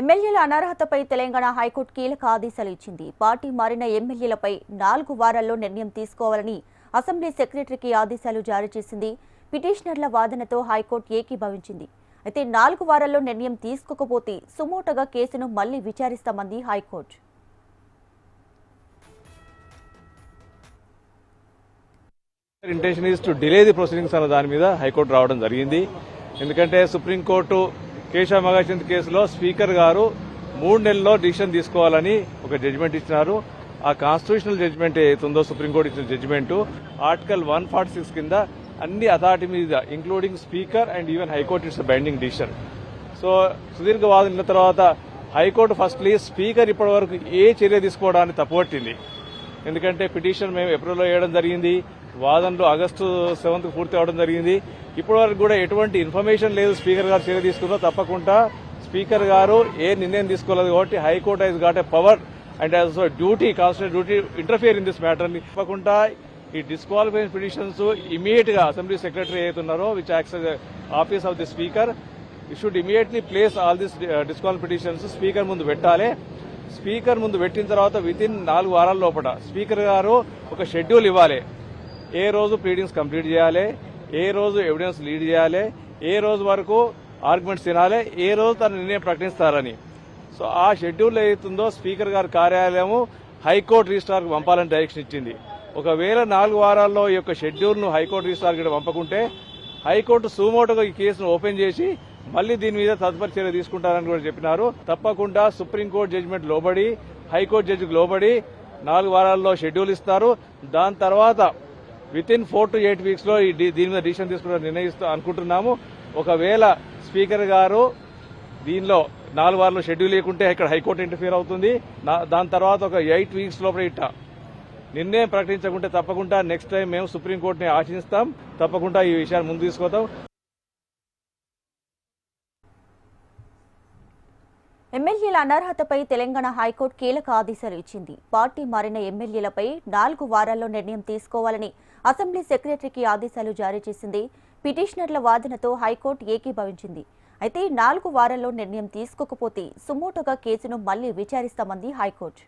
ఎమ్మెల్యేల అనర్హతపై తెలంగాణ హైకోర్టు కీలక ఆదేశాలు ఇచ్చింది. పార్టీ మారిన ఎమ్మెల్యేలపై నాలుగు వారాల్లో నిర్ణయం తీసుకోవాలని అసెంబ్లీ సెక్రటరీకి ఆదేశాలు జారీ చేసింది. పిటిషనర్ల వాదనతో హైకోర్టు ఏకీభవించింది. అయితే నాలుగు వారాల్లో నిర్ణయం తీసుకోకపోతే సుమోటగా కేసును మళ్ళీ విచారిస్తామంది high court. Intention is to delay the proceedings అన్న దాని మీద హైకోర్టు రావడం జరిగింది. ఎందుకంటే సుప్రీంకోర్టు కేశవ మగాచంద్ కేసులో స్పీకర్ గారు మూడు నెలల్లో డిసిషన్ తీసుకోవాలని ఒక జడ్జిమెంట్ ఇచ్చినారు. ఆ కాన్స్టిట్యూషనల్ జడ్జిమెంట్ ఏదైతుందో సుప్రీంకోర్టు ఇచ్చిన judgment article one forty six కింద అన్ని అథారిటీ మీద including speaker and even high court it's binding decision so సుదీర్ఘ వాదన తర్వాత హైకోర్టు ఫస్ట్లీ స్పీకర్ ఇప్పటివరకు ఏ చర్య తీసుకోవడానికి తప్పుపట్టింది? ఎందుకంటే పిటిషన్ మేము ఏప్రిల్లో వేయడం జరిగింది. వాదనలు ఆగస్టు సెవెంత్ పూర్తి అవడం జరిగింది. ఇప్పటివరకు కూడా ఎటువంటి ఇన్ఫర్మేషన్ లేదు స్పీకర్ గారు చర్య తీసుకున్నా తప్పకుండా స్పీకర్ గారు ఏ నిర్ణయం తీసుకోలేదు కాబట్టి high court has got a power and also duty constitute duty interfere in this matter తప్పకుండా ఈ డిస్క్వాలిఫైన్ పిటిషన్స్ ఇమీడియట్గా అసెంబ్లీ సెక్రటరీ అవుతున్నారో which acts office of the speaker you should immediately place all this disqual petitions speaker ముందు పెట్టాలి. Speaker ముందు పెట్టిన తర్వాత with in నాలుగు వారాల లోపల స్పీకర్ గారు ఒక షెడ్యూల్ ఇవ్వాలి. ఏ రోజు ప్లీడింగ్స్ కంప్లీట్ చేయాలి ఏ రోజు ఎవిడెన్స్ లీడ్ చేయాలి ఏ రోజు వరకు ఆర్గ్యుమెంట్స్ తినాలి ఏ రోజు తన నిర్ణయం ప్రకటిస్తారని. సో ఆ షెడ్యూల్ ఏదైతుందో స్పీకర్ గారి కార్యాలయము హైకోర్టు రిజిస్ట్రార్కి పంపాలని డైరెక్షన్ ఇచ్చింది. ఒకవేళ నాలుగు వారాల్లో ఈ యొక్క షెడ్యూల్ను హైకోర్టు రిజిస్ట్రార్కి పంపకుంటే హైకోర్టు సుమోటోగా ఈ కేసును ఓపెన్ చేసి మళ్ళీ దీని మీద తదుపరి చర్య తీసుకుంటారని కూడా చెప్పినారు. తప్పకుండా సుప్రీంకోర్టు జడ్జిమెంట్ లోబడి హైకోర్టు జడ్జికి లోబడి నాలుగు వారాల్లో షెడ్యూల్ ఇస్తారు. దాని తర్వాత with in four to eight వీక్స్లో దీని మీద డిసిషన్ తీసుకుంటారు నిర్ణయిస్తూ అనుకుంటున్నాము. ఒకవేళ స్పీకర్ గారు దీనిలో నాలుగు వారాలు షెడ్యూల్ లేకుంటే ఇక్కడ హైకోర్టు ఇంటర్ఫియర్ అవుతుంది. నా- దాని తర్వాత ఒక ఎయిట్ వీక్స్ లోపల ఇట్ట నిర్ణయం ప్రకటించకుంటే తప్పకుండా నెక్స్ట్ టైం మేము సుప్రీంకోర్టుని ఆశిస్తాం. తప్పకుండా ఈ విషయాన్ని ముందు తీసుకొస్తాం. ఎమ్మెల్యేల అనర్హతపై తెలంగాణ హైకోర్టు కీలక ఆదేశాలు ఇచ్చింది. పార్టీ మారిన ఎమ్మెల్యేలపై నాలుగు వారాల్లో నిర్ణయం తీసుకోవాలని అసెంబ్లీ సెక్రటరీకి ఆదేశాలు జారీ చేసింది. పిటిషనర్ల వాదనతో హైకోర్టు ఏకీభవించింది. అయితే నాలుగు వారాల్లో నిర్ణయం తీసుకోకపోతే సుమోటోగా కేసును మళ్ళీ విచారిస్తామంది హైకోర్టు.